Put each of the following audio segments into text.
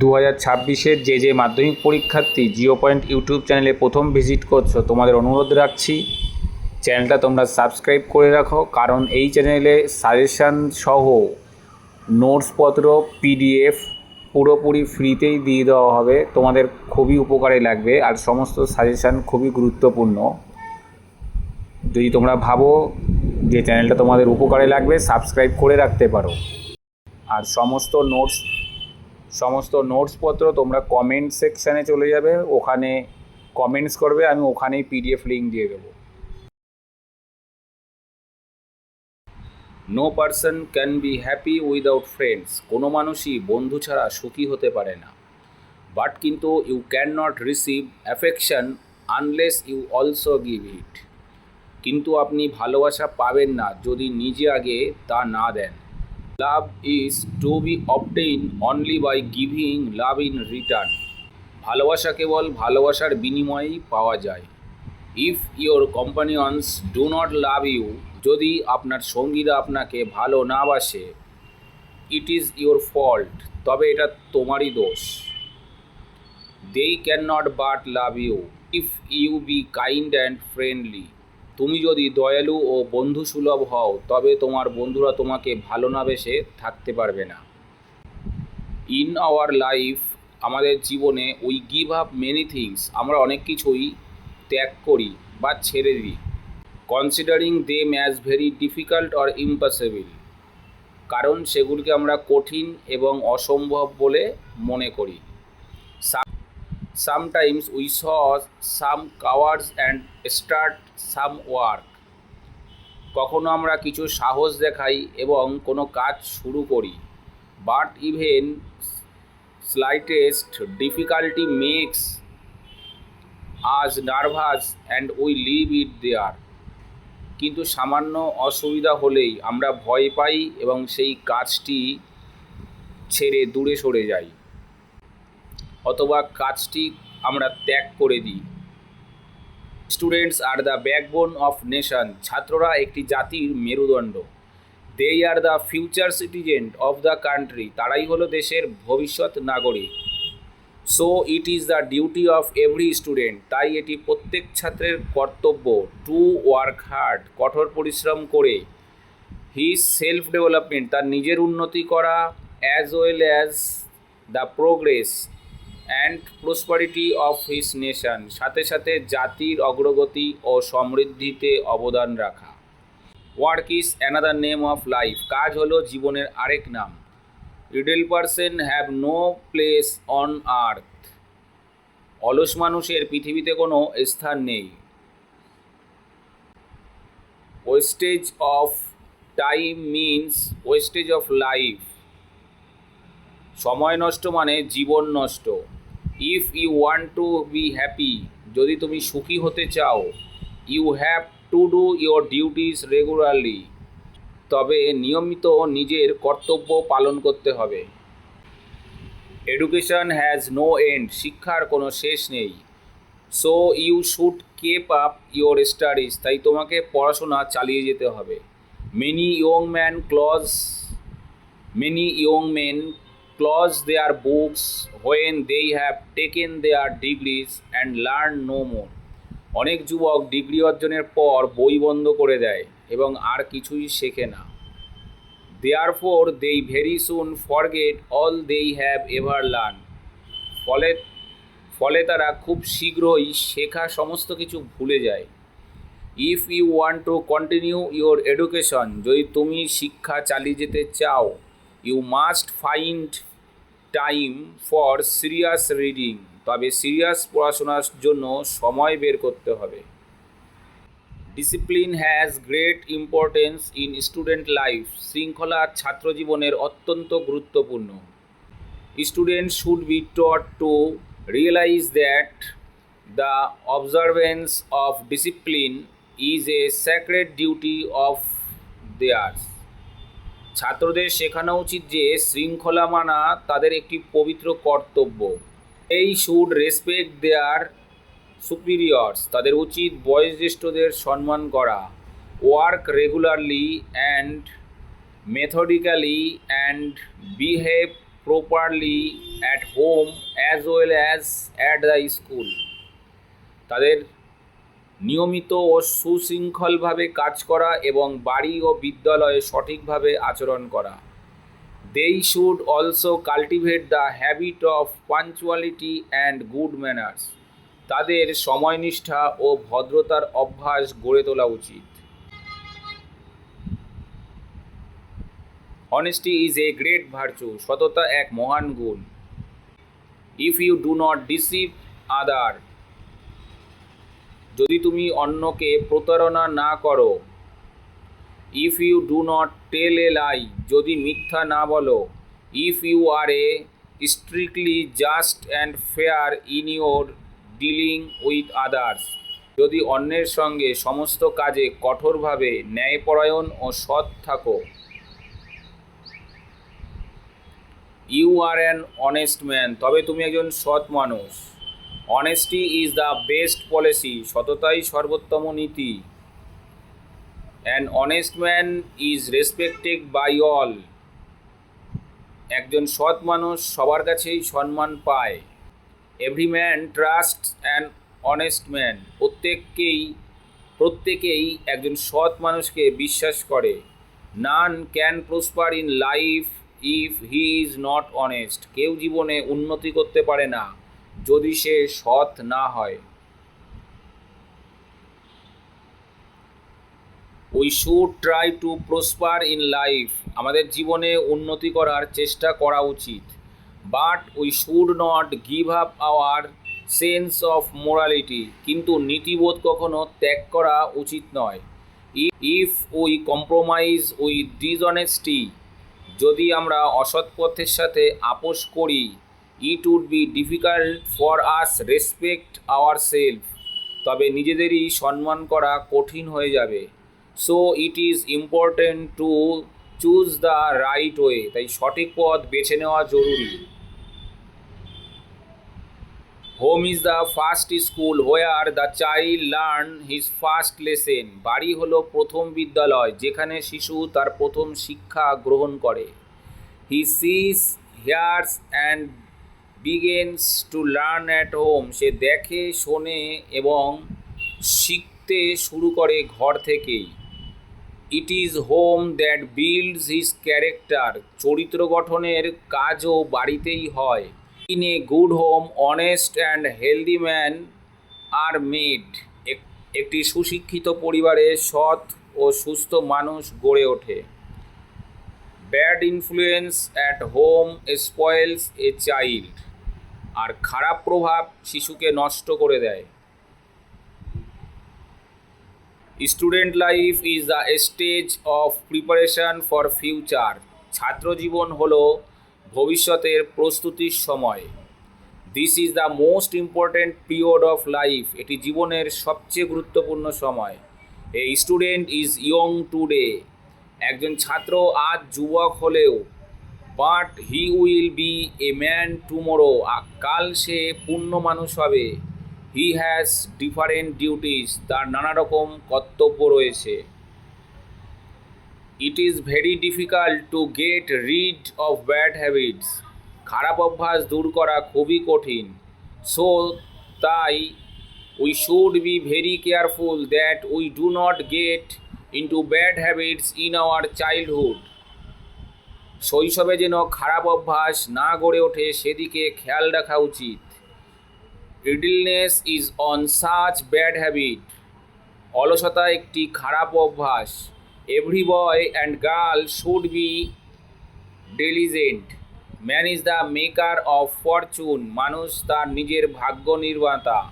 দু হাজার ছাব্বিশের যে যে মাধ্যমিক পরীক্ষার্থী জিও পয়েন্ট ইউটিউব চ্যানেলে প্রথম ভিজিট করছ, তোমাদের অনুরোধ রাখছি, চ্যানেলটা তোমরা সাবস্ক্রাইব করে রাখো, কারণ এই চ্যানেলে সাজেশান সহ নোটসপত্র পিডিএফ পুরোপুরি ফ্রিতেই দিয়ে দেওয়া হবে, তোমাদের খুবই উপকারে লাগবে, আর সমস্ত সাজেশান খুবই গুরুত্বপূর্ণ। যদি তোমরা ভাবো যে চ্যানেলটা তোমাদের উপকারে লাগবে, সাবস্ক্রাইব করে রাখতে পারো। আর সমস্ত নোটস সমস্ত নোটসপত্র তোমরা কমেন্ট সেকশানে চলে যাবে, ওখানে কমেন্টস করবে, আমি ওখানেই পিডিএফ লিঙ্ক দিয়ে দেবো। No person can be happy without friends কোনো মানুষই বন্ধু ছাড়া সুখী হতে পারে না। বাট কিন্তু you can not receive affection unless you also give it কিন্তু আপনি ভালোবাসা পাবেন না যদি নিজে আগে তা না দেন। Love is to be obtain only by giving love in return. ভালোবাসা কেবল ভালোবাসার বিনিময়েই পাওয়া যায়। If your companions do not love you, যদি আপনার সঙ্গীরা আপনাকে ভালো না বাসে, ইট ইজ ইওর ফল্ট, তবে এটা তোমারই দোষ। They can not but love you, if you be kind and friendly. তুমি যদি দয়ালু ও বন্ধুসুলভ হও, তবে তোমার বন্ধুরা তোমাকে ভালো না বেসে থাকতে পারবে না। ইন আওয়ার লাইফ আমাদের জীবনে we give up many things আমরা অনেক কিছুই ত্যাগ করি বা ছেড়ে দিই। Considering them as very difficult or impossible কারণ সেগুলিকে আমরা কঠিন এবং অসম্ভব বলে মনে করি। Sometimes we saw some cowards and start some work কখনো আমরা কিছু সাহস দেখাই এবং কোনো কাজ শুরু করি। But even slightest difficulty makes us nervous and we leave it there কিন্তু সামান্য অসুবিধা হলেই আমরা ভয় পাই এবং সেই কাজটি ছেড়ে দূরে সরে যাই। অথবা কাজটি আমরা ত্যাগ করে দিই। Students are the backbone of nation ছাত্ররা একটি জাতির মেরুদণ্ড। They are the future citizen of the country তারাই হলো দেশের ভবিষ্যৎ নাগরিক। So it is the duty of every student তাই এটি প্রত্যেক ছাত্রের কর্তব্য। টু ওয়ার্ক হার্ড কঠোর পরিশ্রম করে। হিজ সেলফ ডেভেলপমেন্ট তার নিজের উন্নতি করা as well as the progress and prosperity of his nation সাথে সাথে জাতির অগ্রগতি ও সমৃদ্ধিতে অবদান রাখা। Work is another name of life কাজ হলো জীবনের আরেক নাম। Idle person have no place on earth অলস মানুষের পৃথিবীতে কোনো স্থান নেই। Wastage of time means wastage of life সময় নষ্ট মানে জীবন নষ্ট। If you want to be happy যদি তুমি সুখী হতে চাও you have to do your duties regularly তবে নিয়মিত নিজের কর্তব্য পালন করতে হবে। এডুকেশন হ্যাজ নো এন্ড শিক্ষার কোনো শেষ নেই। So you should keep up your studies তাই তোমাকে পড়াশোনা চালিয়ে যেতে হবে। Many young man close many young men close their books when they have taken their degrees and learn no more অনেক যুবক ডিগ্রি অর্জনের পর বই বন্ধ করে দেয় এবং আর কিছুই শেখে না। Therefore they very soon forget all they have ever learn ফলে ফলে তারা খুব শীঘ্রই শেখা সমস্ত কিছু ভুলে যায়। If you want to continue your education যদি তুমি শিক্ষা চালিয়ে যেতে চাও you must find time for serious reading তবে সিরিয়াস পড়াশোনার জন্য সময় বের করতে হবে। Discipline has great importance in student life শৃঙ্খলা ছাত্র জীবনের অত্যন্ত গুরুত্বপূর্ণ। Student should be taught to realise that the observance of discipline is a sacred duty of theirs ছাত্রদের শেখানো উচিত যে শৃঙ্খলা মানা তাদের একটি পবিত্র কর্তব্য। এই শুড রেসপেক্ট দেয়ার সুপিরিয়র্স তাদের উচিত বয়োজ্যেষ্ঠদের সম্মান করা। Work regularly and methodically and behave properly at home as well as at the school তাদের নিয়মিত ও সুশৃঙ্খলভাবে কাজ করা এবং বাড়ি ও বিদ্যালয়ে সঠিকভাবে আচরণ করা। They should also cultivate the habit of punctuality and good manners তাদের সময়নিষ্ঠা ও ভদ্রতার অভ্যাস গড়ে তোলা উচিত। Honesty is a great virtue সততা এক মহান গুণ। If you do not deceive other যদি তুমি অন্যকে প্রতারণা না করো if you do not tell a lie যদি মিথ্যা না বলো if you are a strictly just and fair in your dealing with others যদি অন্যের সঙ্গে সমস্ত কাজে কঠোরভাবে ন্যায়পরায়ণ ও সৎ থাকো you are an honest man তবে তুমি একজন সৎ মানুষ। Honesty is the best policy সততাই সর্বোত্তম নীতি। An honest man is respected by all একজন সৎ মানুষ সবার কাছেই সম্মান পায়। Every man trust an honest man প্রত্যেককেই, প্রত্যেকেই একজন সৎ মানুষকে বিশ্বাস করে। None can prosper in life if he is not honest কেউ জীবনে উন্নতি করতে পারে না। যদি সে সৎ না হয় we should try to prosper in life আমাদের জীবনে উন্নতি করার চেষ্টা করা উচিত। But we should not give up our sense of morality কিন্তু নীতিবোধ কখনো ত্যাগ করা উচিত নয়। If we compromise with dishonesty যদি আমরা অসৎ পথের সাথে আপোষ করি it would be difficult for us respect our self তবে নিজেদেরই সম্মান করা কঠিন হয়ে যাবে। So it is important to choose the right way তাই সঠিক পথ বেছে নেওয়া জরুরি। Home is the first school where the child learn his first lesson বাড়ি হলো প্রথম বিদ্যালয়, যেখানে শিশু তার প্রথম শিক্ষা গ্রহণ করে। He sees hears and begins to learn at home সে দেখে, শোনে এবং শিখতে শুরু করে ঘর থেকেই। It is home that builds his character চরিত্র গঠনের কাজও বাড়িতেই হয়। In a good home honest and healthy man are made একটি সুশিক্ষিত পরিবারে সৎ ও সুস্থ মানুষ গড়ে ওঠে। Bad influence at home spoils a child আর খারাপ প্রভাব শিশুকে নষ্ট করে দেয়। Student life is the stage of preparation for future. ছাত্রজীবন হল ভবিষ্যতের প্রস্তুতির সময়। This is the most important period of life এটি জীবনের সবচেয়ে গুরুত্বপূর্ণ সময়। A student is young today একজন ছাত্র আজ যুবক হলেও but he will be a man tomorrow. কাল সে পূর্ণ মানুষ হবে। He has different duties. তার নানা রকম কর্তব্য রয়েছে। It is very difficult to get rid of bad habits. খারাপ অভ্যাস দূর করা খুবই কঠিন। সো, তাই we should be very careful that we do not get into bad habits in our childhood. শৈশবে যেন খারাপ অভ্যাস না গড়ে ওঠে, সেদিকে খেয়াল রাখা উচিত। Idleness is one such bad habit. অলসতা একটি খারাপ অভ্যাস। Every boy and girl should be diligent. Man is the maker of fortune. মানুষ তার নিজের ভাগ্য নির্মাতা।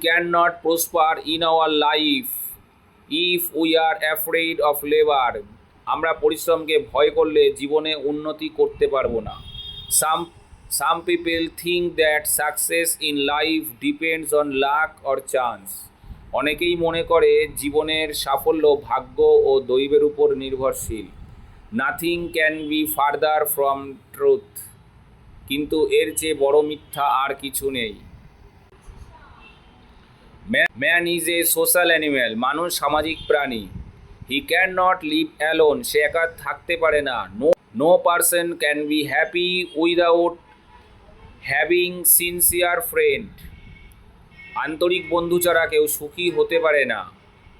Can not prosper in our life. If we are afraid of labour. আমরা পরিশ্রমকে ভয় করলে জীবনে উন্নতি করতে পারব না। Some some people think that success in life depends on luck or chance অনেকেই মনে করে জীবনের সাফল্য ভাগ্য ও দৈবের উপর নির্ভরশীল। Nothing can be farther from truth কিন্তু এর চেয়ে বড় মিথ্যা আর কিছু নেই। Man is a social animal মানুষ সামাজিক প্রাণী। He can not live alone সে একা থাকতে পারে না। No no person can be happy without having sincere friend আন্তরিক বন্ধু ছাড়া কেউ সুখী হতে পারে না।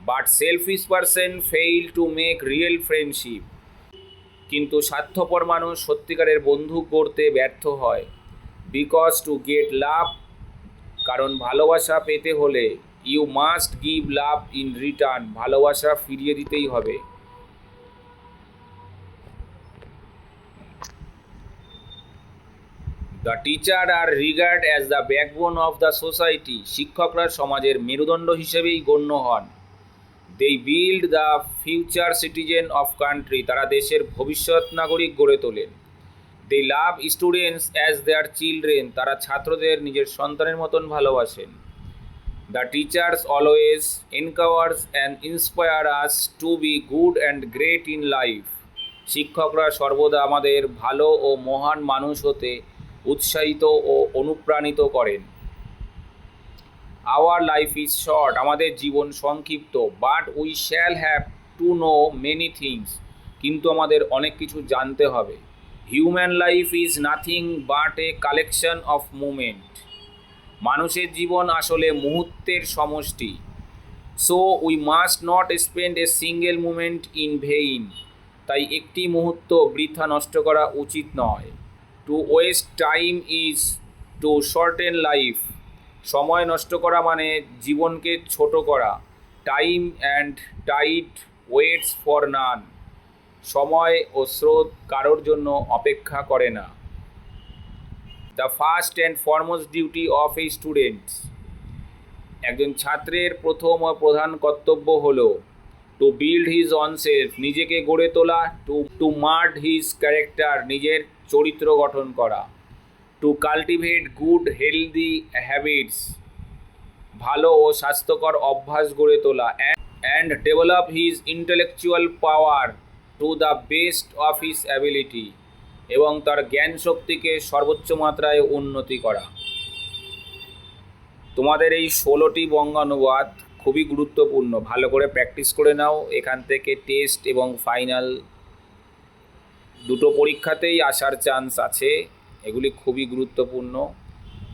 But selfish person fail to make real friendship কিন্তু স্বার্থপর মানুষ সত্যিকারের বন্ধু করতে ব্যর্থ হয়। বিকজ টু গেট লাভ কারণ ভালোবাসা পেতে হলে you must give love in return ভালোবাসা ফিরিয়ে দিতেই হবে। The teacher are regard as the backbone of the society শিক্ষকরা সমাজের মেরুদণ্ড হিসেবেই গণ্য হন। They build the future citizen of country তারা দেশের ভবিষ্যৎ নাগরিক গড়ে তোলেন। They love students as their children তারা ছাত্রদের নিজের সন্তানের মতন ভালোবাসেন। The teachers always encourages and inspire us to be good and great in life শিক্ষকরা সর্বদা আমাদের ভালো ও মহান মানুষ হতে উৎসাহিত ও অনুপ্রাণিত করেন। আওয়ার লাইফ ইজ শর্ট আমাদের জীবন সংক্ষিপ্ত but we shall have to know many things কিন্তু আমাদের অনেক কিছু জানতে হবে। Human life is nothing but a collection of moment মানুষের জীবন আসলে মুহূর্তের সমষ্টি। So we must not spend a single moment in vain তাই একটি মুহূর্ত বৃথা নষ্ট করা উচিত নয়। To waste time is to shorten life সময় নষ্ট করা মানে জীবনকে ছোট করা। Time and tide waits for none সময় ও স্রোত কারোর জন্য অপেক্ষা করে না। The first and foremost duty of a students একজন ছাত্রের প্রথম ও প্রধান কর্তব্য হল টু বিল্ড হিজ অনসেলফ নিজেকে গড়ে তোলা to to mould his character নিজের চরিত্র গঠন করা to cultivate good healthy habits ভালো ও স্বাস্থ্যকর অভ্যাস গড়ে তোলা and develop his intellectual power to the best of his ability এবং তার জ্ঞান শক্তিকে সর্বোচ্চ মাত্রায় উন্নতি করা। তোমাদের এই ষোলোটি বঙ্গানুবাদ খুবই গুরুত্বপূর্ণ। ভালো করে প্র্যাকটিস করে নাও। এখান থেকে টেস্ট এবং ফাইনাল দুটো পরীক্ষাতেই আসার চান্স আছে। এগুলি খুবই গুরুত্বপূর্ণ।